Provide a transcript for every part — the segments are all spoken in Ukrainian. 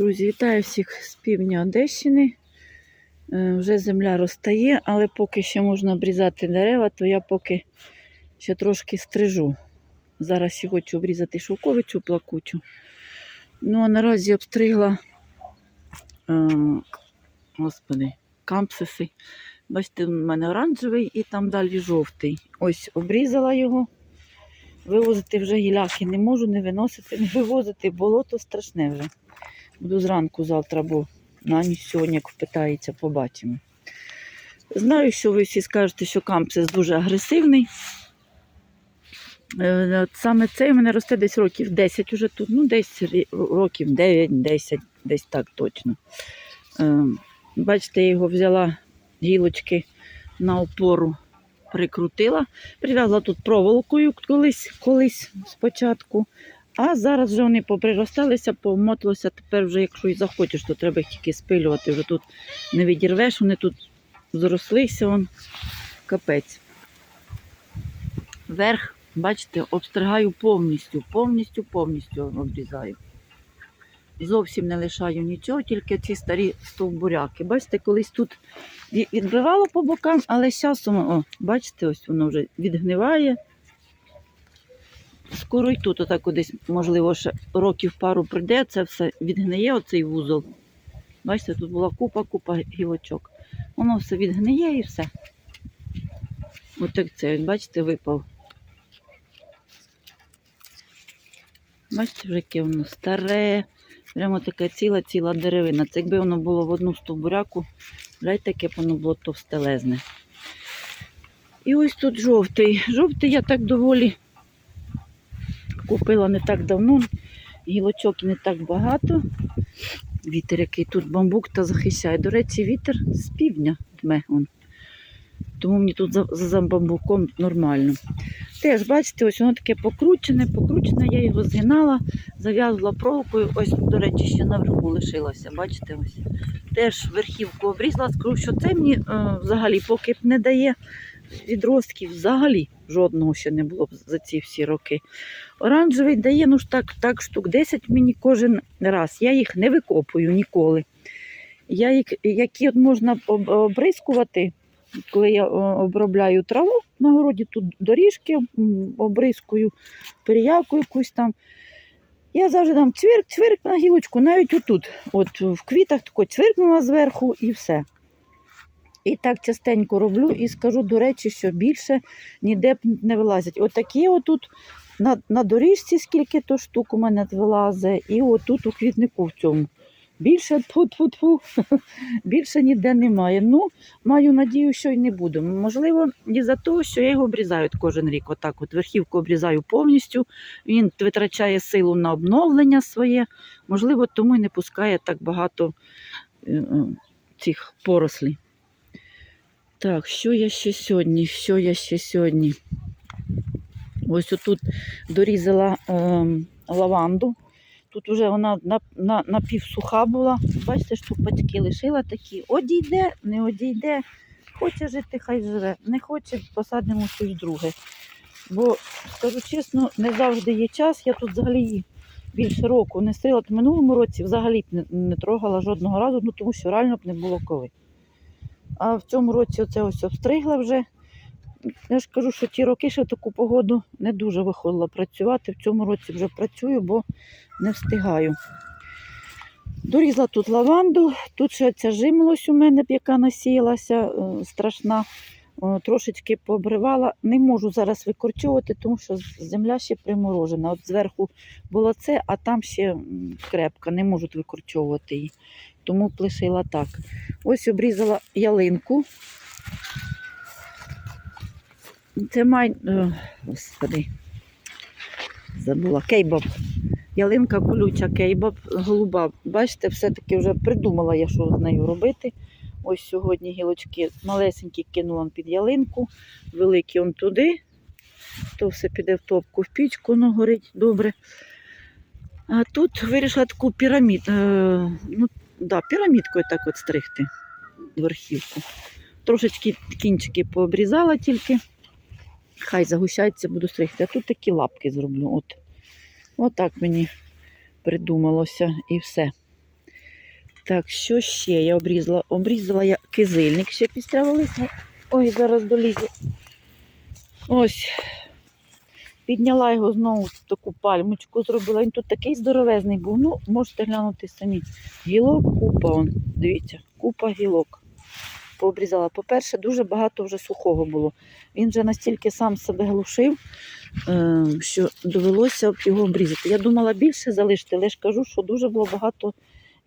Друзі, вітаю всіх з півдня Одещини. Е, Вже земля розтає, але поки ще можна обрізати дерева, то я поки ще трошки стрижу. Зараз ще хочу обрізати шовковицю плакучу. Ну, а наразі обстригла е, господи, кампсиси. Бачите, в мене оранжевий і там далі жовтий. Ось обрізала його. Вивозити вже гіляки не можу, не виносити, не вивозити. Болото страшне вже. Буду зранку завтра, бо на ніч сьогодні, як впитається, побачимо. Знаю, що ви всі скажете, що кампсис дуже агресивний. Е, Саме цей у мене росте десь років 10 уже тут, ну десь років 9-10, десь так точно. Е, Бачите, я його взяла гілочки на опору, прикрутила. Прив'язала тут проволокою колись, колись спочатку. А зараз вже вони поприросталися, помоталися. Тепер вже, якщо і захочеш, то треба їх тільки спилювати. Вже тут не відірвеш, вони тут зрослися, он капець. Верх, бачите, обстригаю повністю, повністю, повністю обрізаю. Зовсім не лишаю нічого, тільки ці старі стовбуряки. Бачите, колись тут відбивало по бокам, але з часом, о, бачите, ось воно вже відгниває. Скоро й тут, отак десь, можливо, ще років пару прийде, це все відгниє, оцей вузол. Бачите, тут була купа, купа гілочок. Воно все відгниє і все. Отак це, бачите, випав. Бачите, вже яке воно старе. Прямо така ціла-ціла деревина. Це якби воно було в одну стовбуряку, гляньте, яке б воно було товстелезне. І ось тут жовтий. Жовтий я так доволі купила не так давно. Гілочок не так багато. Вітер, який тут бамбук та захищає. До речі, вітер з півдня дме. Он. Тому мені тут за, за бамбуком нормально. Теж, бачите, ось воно таке покручене, покручене, я його згинала, зав'язувала проволокою. Ось, до речі, ще наверху лишилося. Бачите, ось. Теж верхівку обрізала, скажу, що це мені е, взагалі поки не дає відростків, взагалі жодного ще не було за ці всі роки. Оранжевий дає ну так, так штук 10 мені кожен раз. Я їх не викопую ніколи. Я їх, які от можна обрискувати, коли я обробляю траву на городі, тут доріжки обрискую, переявку якусь там. Я завжди там цвірк, цвірк на гілочку, навіть отут. От в квітах тако цвіркнула зверху і все. І так частенько роблю і скажу, до речі, що більше ніде не вилазять. Отакі отут на, на доріжці, скільки то штук у мене вилазить, і отут у квітнику в цьому. Більше тьфу-тьфу-тьфу, більше ніде немає. Ну, маю надію, що й не буду. Можливо, і за того, що я його обрізаю кожен рік. Отак от верхівку обрізаю повністю. Він витрачає силу на обновлення своє. Можливо, тому й не пускає так багато е, е, цих порослій. Так, що я ще сьогодні? Що я ще сьогодні? Ось отут дорізала ем, лаванду. Тут вже вона на, на, напівсуха була. Бачите, штупачки лишила такі. Одійде, не одійде. Хоче жити, хай живе. Не хоче, посадимо щось друге. Бо, скажу чесно, не завжди є час. Я тут взагалі більше року не стріла. В минулому році взагалі б не, не трогала жодного разу, ну тому що реально б не було коли. А в цьому році оце ось обстригла вже. Я ж кажу, що ті роки ще таку погоду не дуже виходила працювати. В цьому році вже працюю, бо не встигаю. Дорізла тут лаванду, тут ще ця жимлость у мене, яка насіялася, е, страшна. О, Трошечки пообривала. Не можу зараз викорчовувати, тому що земля ще приморожена. От зверху було це, а там ще крепка, не можуть викорчовувати її. Тому лишила так. Ось обрізала ялинку. Це май. е, Господи. Забула. Кейбоб. Ялинка колюча, кейбоб, голуба. Бачите, все-таки вже придумала я, що з нею робити. Ось сьогодні гілочки малесенькі кинула під ялинку, великі он туди. То все піде в топку, в пічку, воно горить добре. А тут вирішила таку пірамід, е, ну, да, пірамідкою так от стригти верхівку. Трошечки кінчики пообрізала тільки. Хай загущається, буду стригти. А тут такі лапки зроблю. От. Отак мені придумалося і все. Так, що ще я обрізала? Обрізала я кизильник ще після листя. Ой, зараз долізу. Ось. Підняла його знову таку пальмочку зробила. Він тут такий здоровезний був. Ну, можете глянути самі. Гілок, купа, он, дивіться, купа гілок. Пообрізала. По-перше, дуже багато вже сухого було. Він вже настільки сам себе глушив, е, що довелося його обрізати. Я думала більше залишити, але ж кажу, що дуже було багато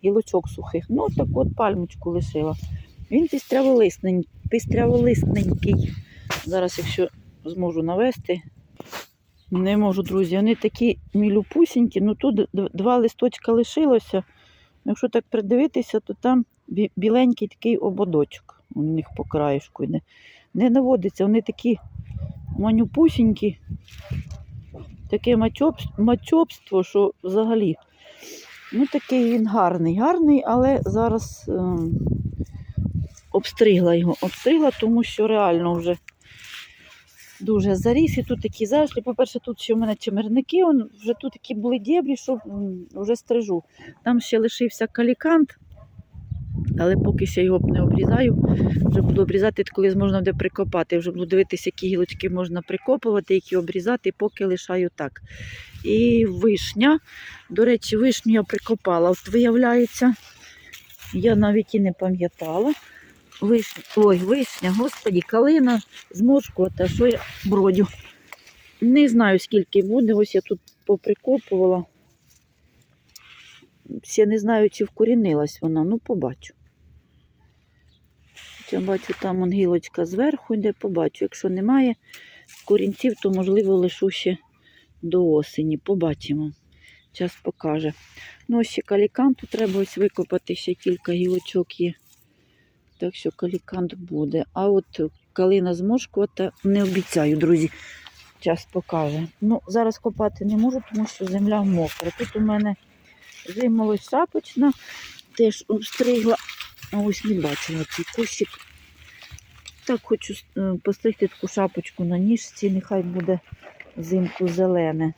гілочок сухих. Ну, так от пальмочку лишила. Він пістряволиснень- пістряволисненький. Зараз, якщо зможу навести. Не можу, друзі. Вони такі мілюпусінькі. Ну тут два листочка лишилося. Якщо так придивитися, то там біленький такий ободочок. У них по краєшку йде. Не наводиться, вони такі манюпусінькі. Таке мачоб- мачобство, що взагалі. Ну, такий він гарний, гарний, але зараз е, обстригла його. Обстригла, тому що реально вже дуже заріс. І тут такі зарослі. По-перше, тут ще в мене чимерники, он, вже тут такі були дєбрі, що вже стрижу. Там ще лишився калікант, але поки ще його не обрізаю. Вже буду обрізати, коли можна буде прикопати. Вже буду дивитися, які гілочки можна прикопувати, які обрізати, поки лишаю так. І вишня. До речі, вишню я прикопала. От виявляється, я навіть і не пам'ятала. Вишня, ой, вишня, господі, калина зморшкувата, що я бродю. Не знаю, скільки буде. Ось я тут поприкопувала. Ще не знаю, чи вкорінилась вона, ну побачу. Я бачу, там он гілочка зверху йде, побачу. Якщо немає корінців, то можливо лишу ще до осені. Побачимо. Час покаже. Ну, ось ще каліканту треба ось викопати, ще кілька гілочок є. Так що калікант буде. А от калина зморшкувата не обіцяю, друзі. Час покаже. Ну, зараз копати не можу, тому що земля мокра. Тут у мене зимолось шапочна, теж обстригла. А ось не бачила цей кущик. Так хочу е, постригти таку шапочку на ніжці, нехай буде зимку зелене.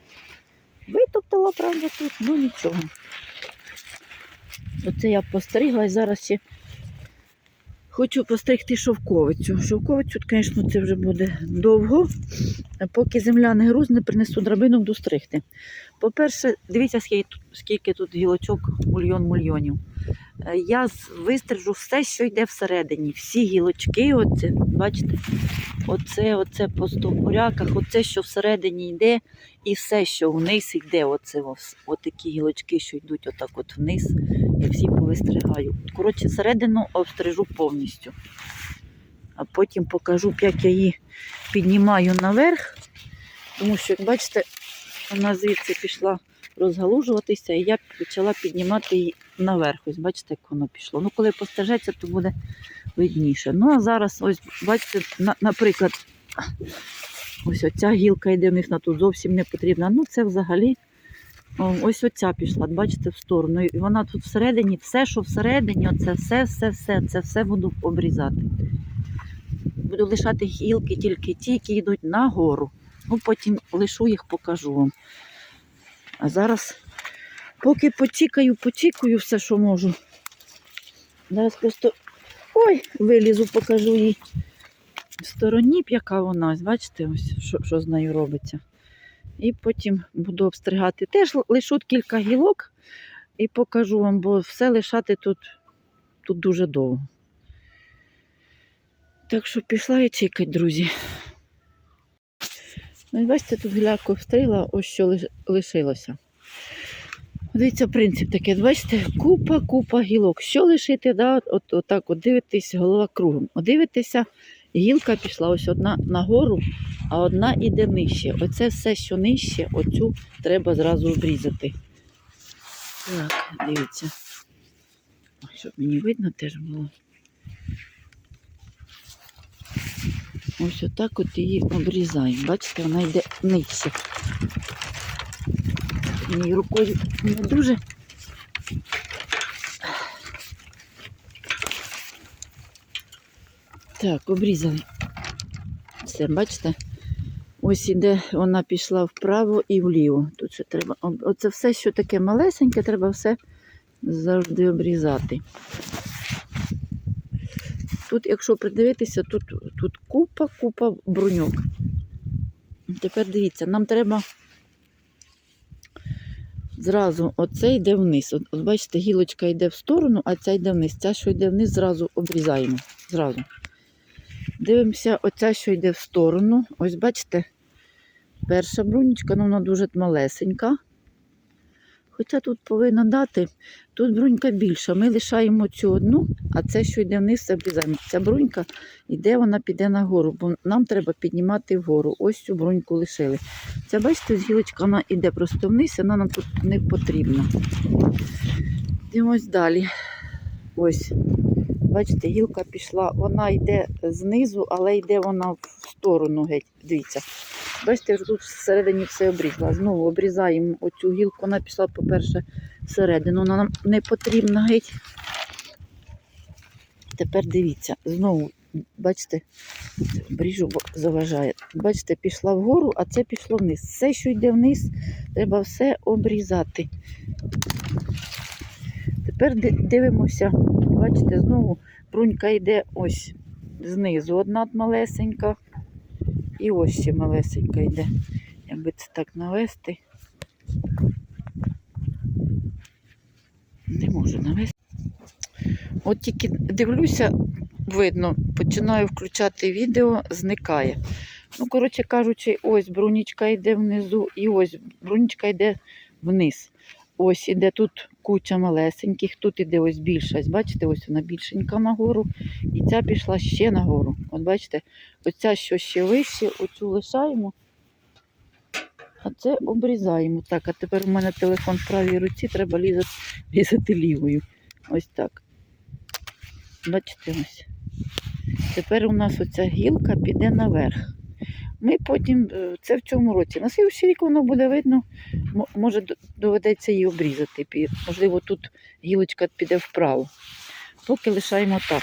Витоптала, правда, тут, ну нічого. Оце я постригла і зараз ще хочу постригти шовковицю. Шовковицю, звісно, це вже буде довго. Поки земля не грузне, принесу драбину, буду стригти. По-перше, дивіться, скільки тут, гілочок мульйон мільйонів. Е, Я вистрижу все, що йде всередині. Всі гілочки, оце, бачите, оце, оце по стовбуряках, оце, що всередині йде, і все, що вниз йде, оце отакі гілочки, що йдуть отак от вниз, я всі повистригаю. Коротше, середину обстрижу повністю. А потім покажу, як я її піднімаю наверх, тому що, як бачите, вона звідси пішла розгалужуватися, і я почала піднімати її наверх. Ось бачите, як воно пішло. Ну, коли постежеться, то буде видніше. Ну, а зараз, ось, бачите, на, наприклад, ось оця гілка йде, вона тут зовсім не потрібна. Ну, це взагалі. Ось оця пішла, бачите, в сторону. І вона тут всередині, все, що всередині, оце все, все, все, це все буду обрізати. Буду лишати гілки тільки ті, які йдуть нагору. Ну, потім лишу їх, покажу вам. А зараз, поки потікаю, потікаю все, що можу. Зараз просто ой, вилізу, покажу їй в стороні, яка вона. Бачите, ось що, що з нею робиться. І потім буду обстригати. Теж лишу кілька гілок і покажу вам, бо все лишати тут, тут дуже довго. Так що пішла я чекати, друзі. Ну, бачите, тут гіляку встріла, ось що лишилося. Дивіться, принцип такий, бачите, купа, купа гілок. Що лишити, да? от, от так от дивитесь, голова кругом. От дивитеся, гілка пішла ось одна нагору, а одна іде нижче. Оце все, що нижче, оцю треба зразу обрізати. Так, дивіться. Щоб мені видно теж було. Ось отак от її обрізаємо. Бачите, вона йде нижче. Мені рукою не дуже. Так, обрізали. Все, бачите? Ось іде, вона пішла вправо і вліво. Тут ще треба. Оце все, що таке малесеньке, треба все завжди обрізати. Тут, якщо придивитися, тут, тут купа, купа бруньок. Тепер дивіться, нам треба зразу оце йде вниз. От, от бачите, гілочка йде в сторону, а ця йде вниз. Ця, що йде вниз, зразу обрізаємо. Зразу. Дивимося, оця, що йде в сторону. Ось бачите, перша брунечка, ну вона дуже малесенька. Хоча тут повинна дати, тут брунька більша. Ми лишаємо цю одну, а це, що йде вниз, це обрізаємо. Ця брунька йде, вона піде нагору, бо нам треба піднімати вгору. Ось цю бруньку лишили. Ця, бачите, з гілочка вона йде просто вниз, вона нам тут не потрібна. Дивимось далі. Ось. Бачите, гілка пішла, вона йде знизу, але йде вона в сторону геть. Дивіться. Бачите, вже тут всередині все обрізала. Знову обрізаємо оцю гілку. Вона пішла, по-перше, всередину. Вона нам не потрібна геть. Тепер дивіться, знову, бачите, бріжу, заважає. Бачите, пішла вгору, а це пішло вниз. Все, що йде вниз, треба все обрізати. Тепер дивимося, бачите, знову брунька йде ось знизу одна малесенька. І ось ще малесенька йде. Якби це так навести. Не можу навести. От тільки дивлюся, видно, починаю включати відео, зникає. Ну, коротше кажучи, ось брунічка йде внизу, і ось брунічка йде вниз. Ось іде тут куча малесеньких, тут іде ось більша. Бачите, ось вона більшенька нагору. І ця пішла ще нагору. От бачите, оця, що ще вище, оцю лишаємо, а це обрізаємо. Так, а тепер у мене телефон в правій руці, треба лізати, лізати лівою. Ось так. Бачите ось. Тепер у нас оця гілка піде наверх. Ми потім, е, це в цьому році, на слідчий рік воно буде видно, може доведеться її обрізати. Можливо, тут гілочка піде вправо. Поки лишаємо так.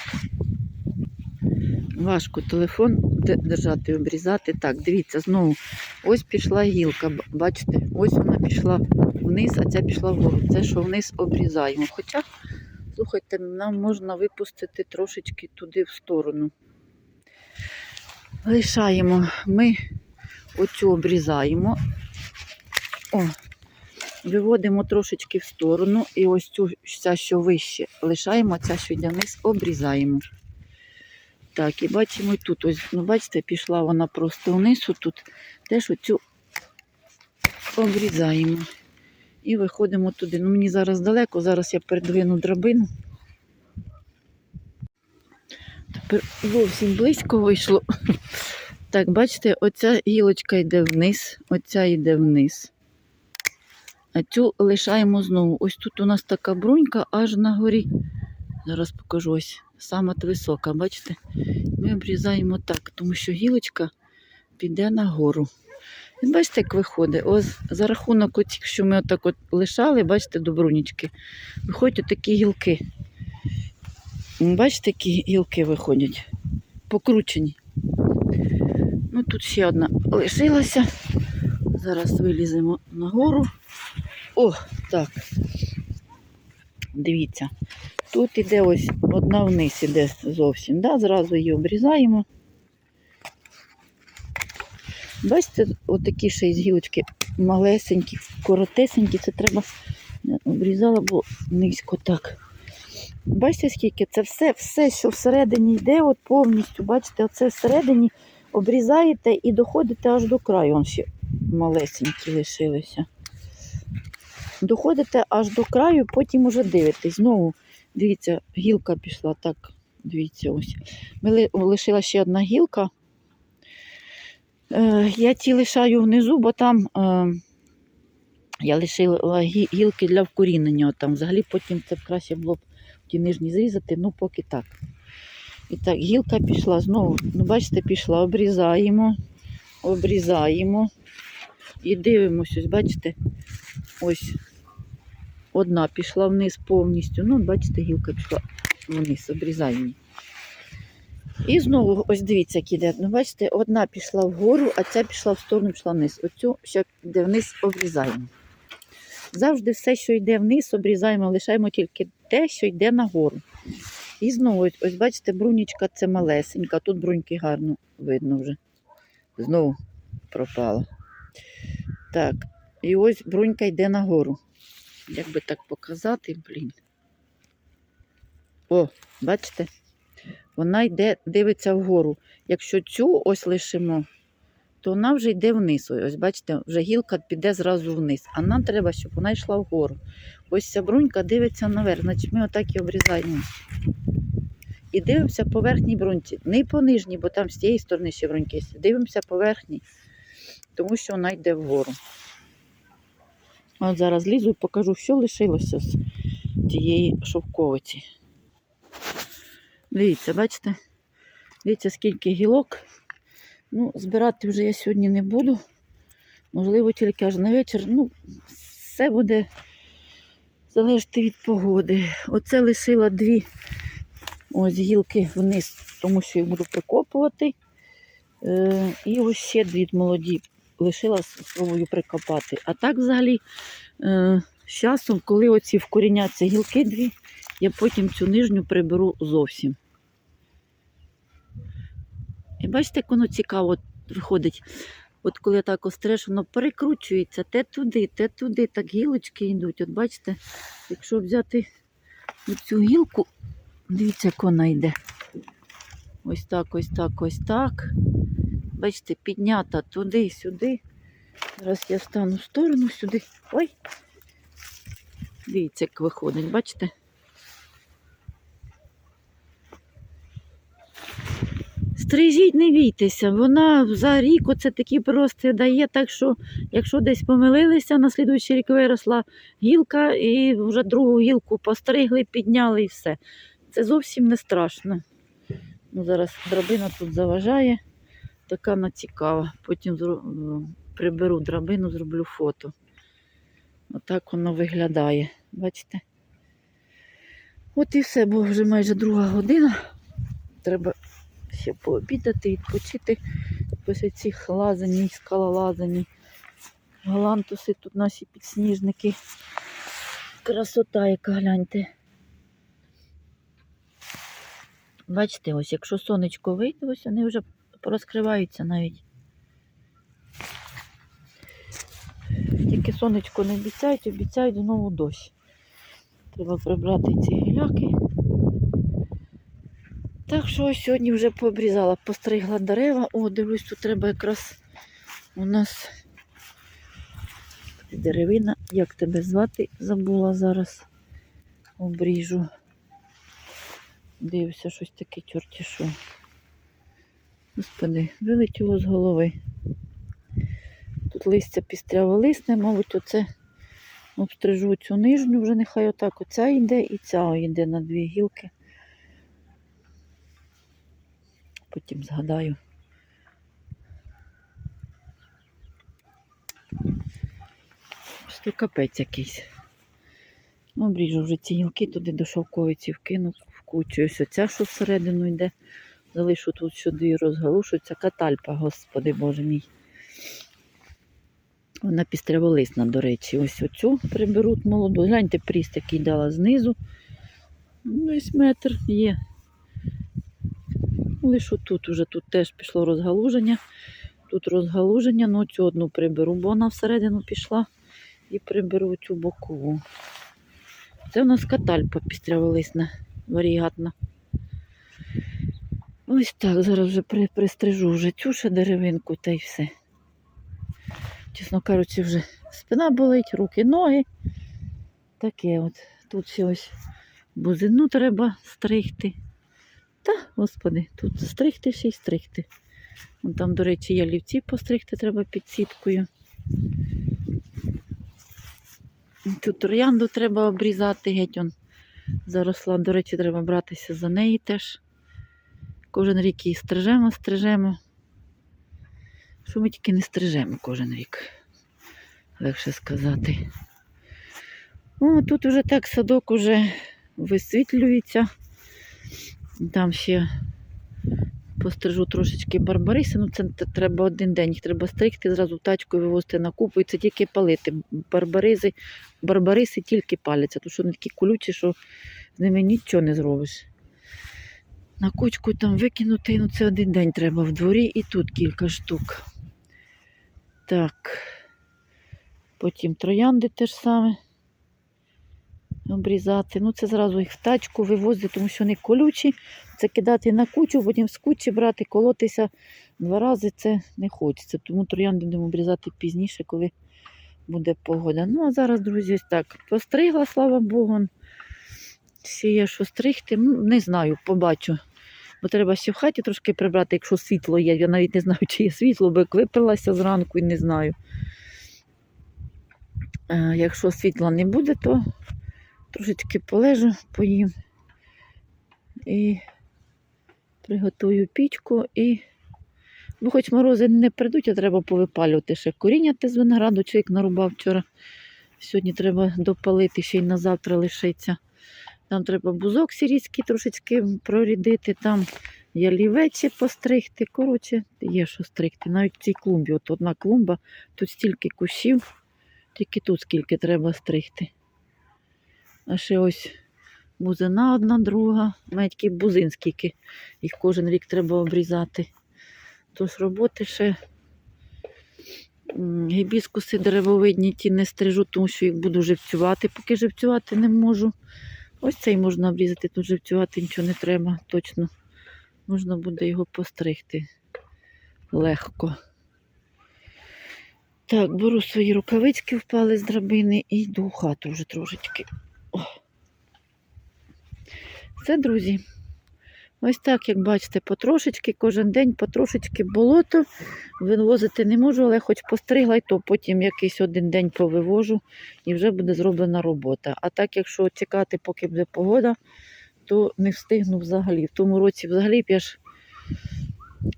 Важко телефон де- держати, обрізати. Так, дивіться, знову ось пішла гілка. Бачите, ось вона пішла вниз, а ця пішла вгору. Це що вниз обрізаємо. Хоча, слухайте, нам можна випустити трошечки туди в сторону. Лишаємо ми оцю обрізаємо. О, виводимо трошечки в сторону і ось цю ця, що вище, лишаємо, ця, що йде вниз, обрізаємо. Так, і бачимо тут, ось, ну бачите, пішла вона просто вниз, тут теж оцю обрізаємо. І виходимо туди. Ну, мені зараз далеко, зараз я передвину драбину. Тепер зовсім близько вийшло. Так, бачите, оця гілочка йде вниз, оця йде вниз. А цю лишаємо знову. Ось тут у нас така брунька аж на горі. Зараз покажу ось. Сама висока, бачите? Ми обрізаємо так, тому що гілочка піде нагору. І бачите, як виходить. Ось за рахунок що ми отак от лишали, бачите, до брунічки, виходять такі гілки. Бачите, які гілки виходять? Покручені. Ну, тут ще одна лишилася. Зараз виліземо нагору. О, так. Дивіться. Тут іде ось одна вниз іде зовсім. Да? Зразу її обрізаємо. Бачите, отакі ще із гілочки малесенькі, коротесенькі. Це треба обрізала, бо низько так. Бачите, скільки це все, все, що всередині йде, от повністю, бачите, оце всередині обрізаєте і доходите аж до краю. Вон ще малесенькі лишилися. Доходите аж до краю, потім уже дивитесь. Знову, дивіться, гілка пішла. Так, дивіться, ось. Ми лишила ще одна гілка. Е, я ті лишаю внизу, бо там е, я лишила гілки для вкорінення. Там взагалі потім це б краще було б ті нижні зрізати, ну поки так. І так, гілка пішла знову. Ну, бачите, пішла, обрізаємо, обрізаємо і дивимося, ось, бачите, ось одна пішла вниз повністю. Ну, бачите, гілка пішла вниз, обрізаємо. І знову, ось дивіться, як іде. Ну, бачите, одна пішла вгору, а ця пішла в сторону, пішла вниз. Оцю ще йде вниз, обрізаємо. Завжди все, що йде вниз, обрізаємо, лишаємо тільки те, що йде нагору. І знову, ось, бачите, брунічка це малесенька, тут бруньки гарно видно вже. Знову пропала. Так, і ось брунька йде нагору. Як би так показати, блін. О, бачите? Вона йде, дивиться вгору. Якщо цю ось лишимо, то вона вже йде вниз. Ось бачите, вже гілка піде зразу вниз. А нам треба, щоб вона йшла вгору. Ось ця брунька дивиться наверх, значить ми отак і обрізаємо. І дивимося по верхній бруньці. Не по нижній, бо там з тієї сторони ще бруньки. Дивимося по верхній, тому що вона йде вгору. От зараз лізу і покажу, що лишилося з тієї шовковиці. Дивіться, бачите? Дивіться, скільки гілок. Ну, збирати вже я сьогодні не буду. Можливо, тільки аж на вечір. Ну, все буде залежати від погоди. Оце лишила дві ось гілки вниз, тому що їх буду прикопувати. Е, і ось ще дві молоді лишила спробую прикопати. А так взагалі е, з часом, коли оці вкоріняться гілки дві, я потім цю нижню приберу зовсім. І бачите, як воно цікаво виходить. От коли так остреш, воно перекручується те туди, те туди, так гілочки йдуть. От бачите, якщо взяти цю гілку, дивіться, як вона йде. Ось так, ось так, ось так. Бачите, піднята туди, сюди. Зараз я стану в сторону сюди. Ой. Дивіться, як виходить, бачите? Стрижіть, не бійтеся, вона за рік оце такі просто дає, так що, якщо десь помилилися, на слідуючий рік виросла гілка і вже другу гілку постригли, підняли і все. Це зовсім не страшно. Ну, зараз драбина тут заважає, така вона цікава. Потім приберу драбину, зроблю фото. Отак воно виглядає. Бачите? От і все, бо вже майже друга година. Треба ще пообідати, відпочити після цих лазаній, скалолазані. Галантуси тут наші підсніжники. Красота, яка гляньте. Бачите, ось якщо сонечко вийде, ось вони вже порозкриваються навіть. Тільки сонечко не обіцяють, обіцяють знову дощ. Треба прибрати ці гіляки. Так що сьогодні вже пообрізала, постригла дерева. О, дивлюсь, тут треба якраз у нас деревина. Як тебе звати? Забула зараз. Обріжу. Дивлюся, щось таке що. Господи, вилетіло з голови. Тут листя пістряво лисне, мабуть, оце обстрижу цю нижню, вже нехай отак оця йде і ця йде на дві гілки. Потім згадаю. Що капець якийсь. Обріжу вже ці гілки туди до шовковиці вкину в кучу. Ось оця, що всередину йде. Залишу тут сюди розгалушується катальпа, господи боже мій. Вона пістряволисна, до речі. Ось оцю приберуть молоду. Гляньте, пріст, який дала знизу. Десь метр є. Лише тут уже тут теж пішло розгалуження. Тут розгалуження, ну цю одну приберу, бо вона всередину пішла і приберу цю бокову. Це у нас катальпа пістряволисна, варігатна. Ось так, зараз вже при, пристрижу вже цю ще деревинку та й все. Чесно кажучи, вже спина болить, руки, ноги. Таке от. Тут ще ось бузину треба стригти. Та, господи, тут стригти ще й стригти. Вон там, до речі, є лівці постригти треба під сіткою. Тут троянду треба обрізати, геть он заросла. До речі, треба братися за неї теж. Кожен рік її стрижемо, стрижемо. Що ми тільки не стрижемо кожен рік, легше сказати. О, тут уже так садок уже висвітлюється. Там ще Пострижу трошечки барбариси. Ну, це треба один день. Їх треба стригти, зразу тачкою вивозити на купу. І це тільки палити. Барбаризи, барбариси тільки паляться, тому що вони такі колючі, що з ними нічого не зробиш. На кучку там викинути, ну це один день треба в дворі і тут кілька штук. Так. Потім троянди теж саме обрізати. Ну, це зразу їх в тачку вивозити, тому що вони колючі. Це кидати на кучу, потім з кучі брати, колотися два рази це не хочеться. Тому троянди будемо обрізати пізніше, коли буде погода. Ну, а зараз, друзі, ось так. Постригла, слава Богу. Всі є, що стригти. Ну, Не знаю, побачу. Бо треба ще в хаті трошки прибрати, якщо світло є. Я навіть не знаю, чи є світло, бо як випилася зранку і не знаю. Е, Якщо світла не буде, то трошечки полежу, поїм і приготую пічку і. Бо хоч морози не прийдуть, а треба повипалювати ще коріння з винограду, чоловік нарубав вчора. Сьогодні треба допалити, ще й на завтра лишиться. Там треба бузок сирійський трошечки прорідити, там ялівечі постригти. Коротше, є що стригти. Навіть в цій клумбі, от одна клумба, тут стільки кущів, тільки тут скільки треба стригти. А ще ось бузина одна, друга, такий бузин скільки. Їх кожен рік треба обрізати. Тож роботи ще гібіскуси деревовидні ті не стрижу, тому що їх буду живцювати. Поки живцювати не можу. Ось цей можна обрізати, тут живцювати нічого не треба, точно. Можна буде його постригти легко. Так, беру свої рукавички, впали з драбини і йду в хату вже трошечки. Все, друзі. Ось так, як бачите, потрошечки, кожен день потрошечки болото. Вивозити не можу, але хоч постригла, то потім якийсь один день повивожу і вже буде зроблена робота. А так, якщо чекати, поки буде погода, то не встигну взагалі. В тому році взагалі я ж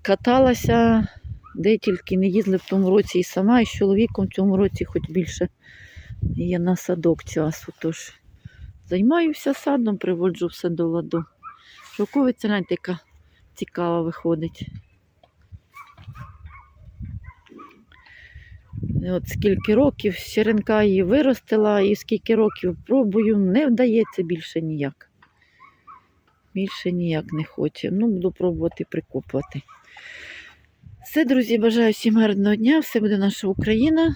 каталася, де тільки не їздила в тому році і сама, і з чоловіком в цьому році хоч більше є на садок часу. Тож займаюся садом, приводжу все до ладу. Шовковиця, гляньте, яка цікава виходить. От скільки років черенка її виростила, і скільки років пробую, не вдається більше ніяк. Більше ніяк не хоче. Ну, буду пробувати прикопувати. Все, друзі, бажаю всім гарного дня. Все буде наша Україна.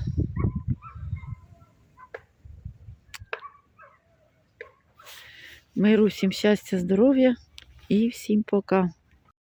Миру, всім щастя, здоров'я і всім пока.